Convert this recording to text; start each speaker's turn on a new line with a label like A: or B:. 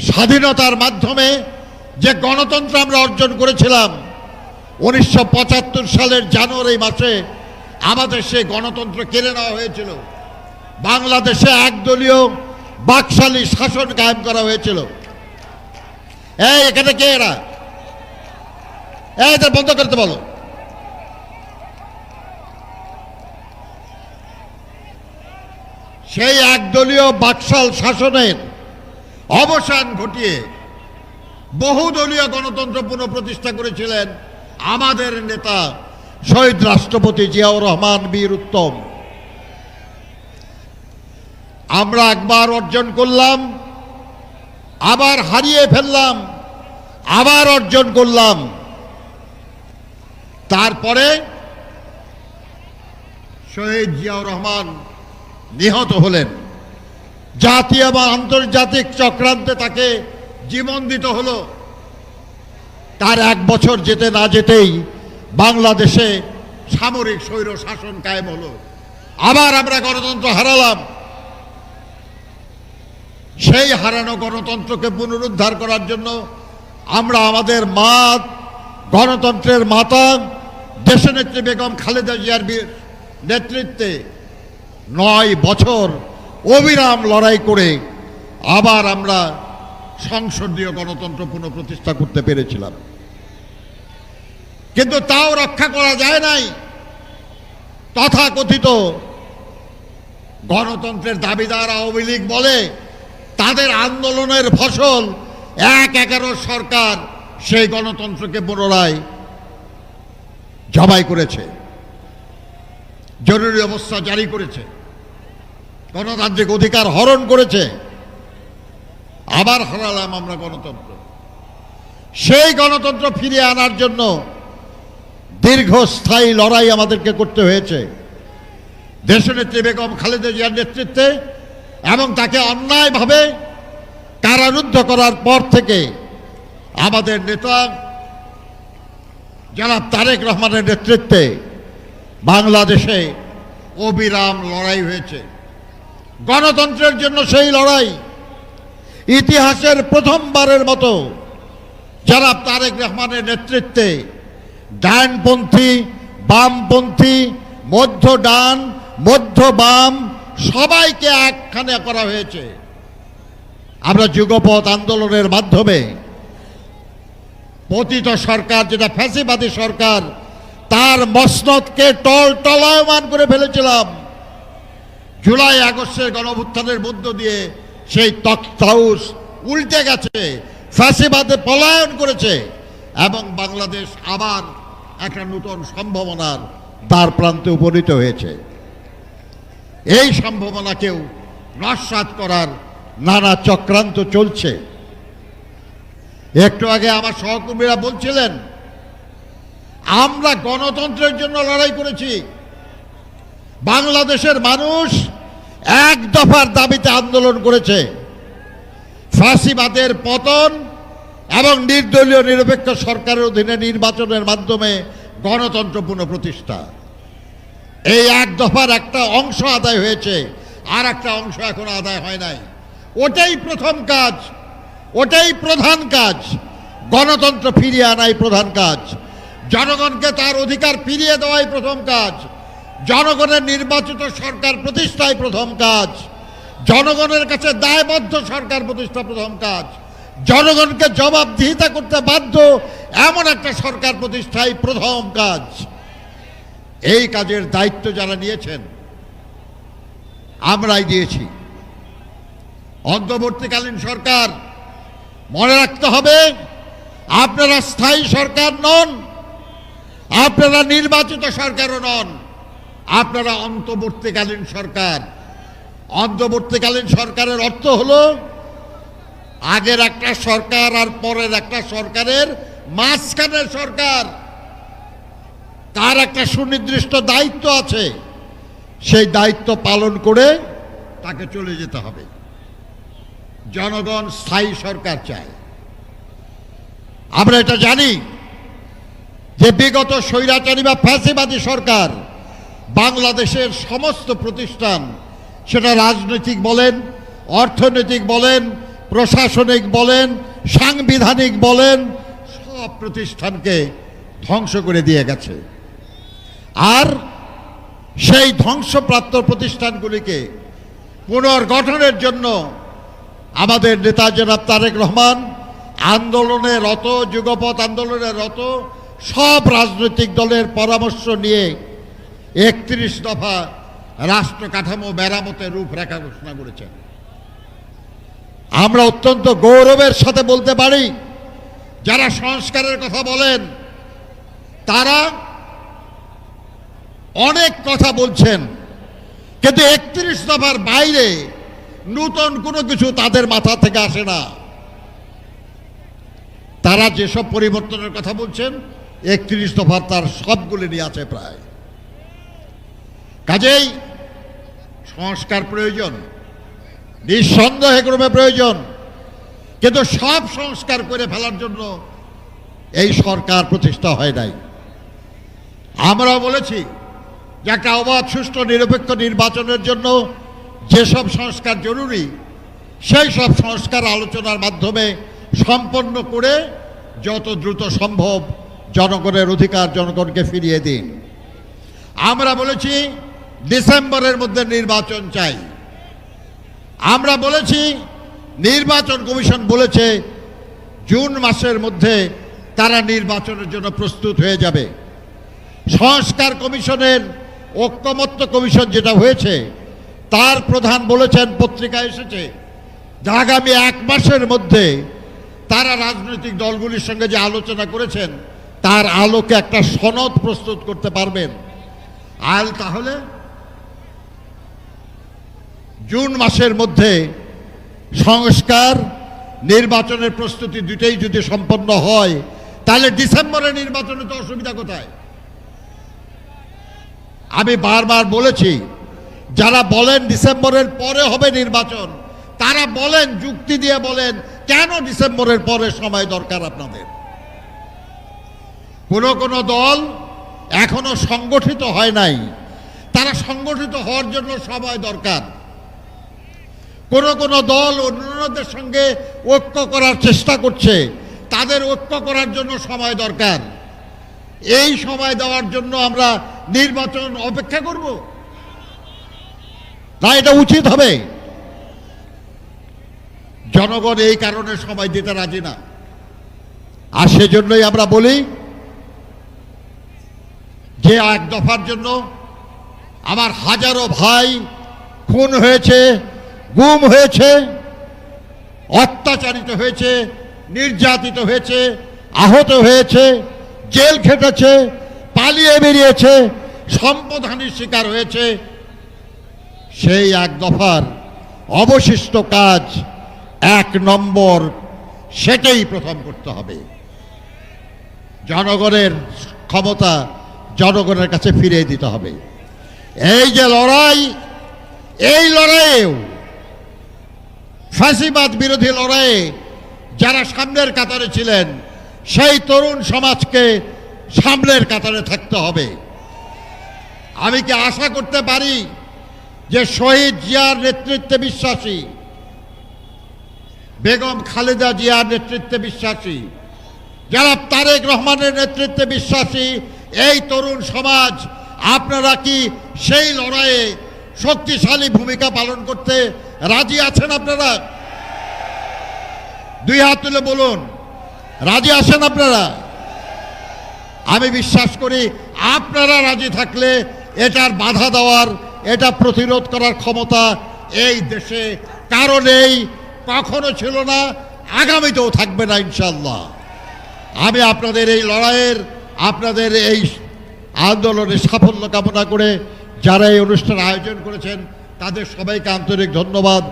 A: স্বাধীনতার মাধ্যমে যে গণতন্ত্র আমরা অর্জন করেছিলাম, উনিশশো পঁচাত্তর সালের জানুয়ারি মাসে আমাদের সেই গণতন্ত্র কেড়ে নেওয়া হয়েছিল। বাংলাদেশে একদলীয় বাকশালী শাসন কায়েম করা হয়েছিল। এখানে কে এরা? এটা বন্ধ করতে বলো। সেই একদলীয় বাকশাল শাসনের অবসান ঘটিয়ে বহুদলীয় গণতন্ত্র পুনঃপ্রতিষ্ঠা করেছিলেন আমাদের নেতা শহীদ রাষ্ট্রপতি জিয়াউর রহমান বীর উত্তম। আমরা একবার অর্জন করলাম, আবার হারিয়ে ফেললাম, আবার অর্জন করলাম। তারপরে শহীদ জিয়াউর রহমান নিহত হলেন। জাতীয় বা আন্তর্জাতিক চক্রান্তে তাকে জীবন দিতে হলো। তার এক বছর যেতে না যেতেই বাংলাদেশে সামরিক স্বৈর শাসন কায়েম হলো। আবার আমরা গণতন্ত্র হারালাম। সেই হারানো গণতন্ত্রকে পুনরুদ্ধার করার জন্য আমরা আমাদের মা গণতন্ত্রের মাতা, দেশনেত্রী বেগম খালেদা জিয়ার নেতৃত্বে নয় বছর অবিরাম লড়াই করে আবার আমরা সংসদীয় গণতন্ত্র পুনঃপ্রতিষ্ঠা করতে পেরেছিলাম। কিন্তু তাও রক্ষা করা যায় নাই। তথাকথিত গণতন্ত্রের দাবিদার আওয়ামী লীগ বলে তাদের আন্দোলনের ফসল এক এগারো সরকার সেই গণতন্ত্রকে পুনরায় জবাই করেছে। জরুরি অবস্থা জারি করেছে। গণতান্ত্রিক অধিকার হরণ করেছে, আবার হারালাম আমরা গণতন্ত্র। সেই গণতন্ত্র ফিরিয়ে আনার জন্য দীর্ঘস্থায়ী লড়াই আমাদেরকে করতে হয়েছে। দেশনেত্রী বেগম খালেদা জিয়ার নেতৃত্বে এবং তাকে অন্যায়ভাবে কারারুদ্ধ করার পর থেকে আমাদের নেতা জনাব তারেক রহমানের নেতৃত্বে বাংলাদেশে অবিরাম লড়াই হয়েছে। গণতন্ত্রের জন্য সেই লড়াই ইতিহাসের প্রথমবারের মতো জনাব তারেক রহমানের নেতৃত্বে ডানপন্থী, বামপন্থী, মধ্য ডান, মধ্য বাম সবাইকে একখানে করা হয়েছে। আমরা যুগপথ আন্দোলনের মাধ্যমে পতিত সরকার, যেটা ফ্যাসিবাদী সরকার, তার মসনদকে টল টলায়মান করে ফেলেছিলাম। জুলাই আগস্টের গণভুত্থানের মধ্য দিয়ে সেই তক্তাউস উল্টে গেছে। ফ্যাসিবাদে পলায়ন করেছে এবং বাংলাদেশ আবার একটা নূতন সম্ভাবনার দ্বার প্রান্তে উপনীত হয়েছে। এই সম্ভাবনাকেও নস্বাত করার নানা চক্রান্ত চলছে। একটু আগে আমার সহকর্মীরা বলছিলেন, আমরা গণতন্ত্রের জন্য লড়াই করেছি। বাংলাদেশের মানুষ এক দফার দাবিতে আন্দোলন করেছে। ফাঁসিবাদের পতন এবং নির্দলীয় নিরপেক্ষ সরকারের অধীনে নির্বাচনের মাধ্যমে গণতন্ত্র পুনঃপ্রতিষ্ঠা এই এক দফার একটা অংশ আদায় হয়েছে, আর একটা অংশ এখনও আদায় হয় নাই। ওটাই প্রথম কাজ, ওটাই প্রধান কাজ। গণতন্ত্র ফিরিয়ে আনাই প্রধান কাজ। জনগণকে তার অধিকার ফিরিয়ে দেওয়াই প্রথম কাজ। জনগণের নির্বাচিত সরকার প্রতিষ্ঠাই প্রথম কাজ। জনগণের কাছে দায়বদ্ধ সরকার প্রতিষ্ঠা প্রথম কাজ। জনগণকে জবাবদিহিতা করতে বাধ্য এমন একটা সরকার প্রতিষ্ঠাই প্রথম কাজ। এই কাজের দায়িত্ব যারা নিয়েছেন, আমরাই দিয়েছি। অন্তর্বর্তীকালীন সরকার, মনে রাখতে হবে, আপনারা স্থায়ী সরকার নন, আপনারা নির্বাচিত সরকারও নন। আপনারা অন্তর্বর্তীকালীন সরকার। অন্তর্বর্তীকালীন সরকারের অর্থ হলো, আগের একটা সরকার আর পরের একটা সরকারের মাঝখানের সরকার। তার একটা সুনির্দিষ্ট দায়িত্ব আছে। সেই দায়িত্ব পালন করে তাকে চলে যেতে হবে। জনগণ স্থায়ী সরকার চায়। আমরা এটা জানি যে বিগত স্বৈরাচারী বা ফ্যাসিবাদী সরকার বাংলাদেশের সমস্ত প্রতিষ্ঠান, সেটা রাজনৈতিক বলেন, অর্থনৈতিক বলেন, প্রশাসনিক বলেন, সাংবিধানিক বলেন, সব প্রতিষ্ঠানকে ধ্বংস করে দিয়ে গেছে। আর সেই ধ্বংসপ্রাপ্ত প্রতিষ্ঠানগুলিকে পুনর্গঠনের জন্য আমাদের নেতা জনাব তারেক রহমান আন্দোলনে রত যুগপথ আন্দোলনে রত সব রাজনৈতিক দলের পরামর্শ নিয়ে একত্রিশ দফা রাষ্ট্র কাঠামো মেরামতের রূপরেখা ঘোষণা করেছেন আমরা অত্যন্ত গৌরবের সাথে বলতে পারি, যারা সংস্কারের কথা বলেন, তারা অনেক কথা বলছেন, কিন্তু একত্রিশ দফার বাইরে নূতন কোনো কিছু তাদের মাথা থেকে আসে না। তারা যেসব পরিবর্তনের কথা বলছেন, একত্রিশ দফার তার সবগুলি নিয়ে আছে প্রায়। কাজেই সংস্কার প্রয়োজন, নিঃসন্দেহে ক্রমে প্রয়োজন, কিন্তু সব সংস্কার করে ফেলার জন্য এই সরকার প্রতিষ্ঠা হয় নাই। আমরা বলেছি যে একটা অবাধ, সুষ্ঠু, নিরপেক্ষ নির্বাচনের জন্য যেসব সংস্কার জরুরি, সেই সব সংস্কার আলোচনার মাধ্যমে সম্পন্ন করে যত দ্রুত সম্ভব জনগণের অধিকার, জনগণকে ফিরিয়ে দিন। আমরা বলেছি ডিসেম্বরের মধ্যে নির্বাচন চাই। আমরা বলেছি, নির্বাচন কমিশন বলেছে, জুন মাসের মধ্যে তারা নির্বাচনের জন্য প্রস্তুত হয়ে যাবে। সংস্কার কমিশনের ঐক্যমত্য কমিশন যেটা হয়েছে, তার প্রধান বলেছেন, পত্রিকা এসেছে, যে আগামী এক মাসের মধ্যে তারা রাজনৈতিক দলগুলির সঙ্গে যে আলোচনা করেছেন, তার আলোকে একটা সনদ প্রস্তুত করতে পারবেন। আর তাহলে জুন মাসের মধ্যে সংস্কার, নির্বাচনের প্রস্তুতি দুটেই যদি সম্পন্ন হয়, তাহলে ডিসেম্বরে নির্বাচনে তো অসুবিধা কোথায়? আমি বারবার বলেছি, যারা বলেন ডিসেম্বরের পরে হবে নির্বাচন, তারা বলেন, যুক্তি দিয়ে বলেন, কেন ডিসেম্বরের পরে সময় দরকার আপনাদের? কোনো কোনো দল এখনও সংগঠিত হয় নাই। তারা সংগঠিত হওয়ার জন্য সময় দরকার। কোন কোন দল অন্যান্যদের সঙ্গে ঐক্য করার চেষ্টা করছে। তাদের ঐক্য করার জন্য সময় দরকার। এই সময় দেওয়ার জন্য আমরা নির্বাচন অপেক্ষা করব। না, এটা উচিত হবে। জনগণ এই কারণে সময় দিতে রাজি না। আর সেজন্যই আমরা বলি, যে এক দফার জন্য আমার হাজারো ভাই খুন হয়েছে। গুম হয়েছে, অত্যাচারিত হয়েছে, নির্যাতিত হয়েছে, আহত হয়েছে, জেল খেটেছে, পালিয়ে বেরিয়েছে সম্পদহানির শিকার হয়েছে। সেই এক দফার অবশিষ্ট কাজ এক নম্বর, সেটাই প্রথম করতে হবে। জনগণের ক্ষমতা জনগণের কাছে ফিরিয়ে দিতে হবে। এই যে লড়াই, এই লড়াইয়েও ফাঁসিবাদ বিরোধী লড়াইয়ে যারা সামনের কাতারে ছিলেন, সেই তরুণ সমাজকে সামনের কাতারে থাকতে হবে। আমি কি আশা করতে পারি যে শহীদ জিয়ার নেতৃত্বে বিশ্বাসী, বেগম খালেদা জিয়ার নেতৃত্বে বিশ্বাসী যারা তারেক রহমানের নেতৃত্বে বিশ্বাসী এই তরুণ সমাজ, আপনারা কি সেই লড়াইয়ে শক্তিশালী ভূমিকা পালন করতে রাজি আছেন আপনারা? দুই হাত তুলে বলুন, রাজি আছেন আপনারা? আমি বিশ্বাস করি আপনারা রাজি থাকলে এটার বাধা দেওয়ার, এটা প্রতিরোধ করার ক্ষমতা এই দেশে কারণেই কখনো ছিল না, আগামীতেও থাকবে না ইনশাল্লাহ আমি আপনাদের এই লড়াইয়ের, আপনাদের এই আন্দোলনের সাফল্য কামনা করে যারা এই অনুষ্ঠান আয়োজন করেছেন তাদের সবাইকে আন্তরিক ধন্যবাদ।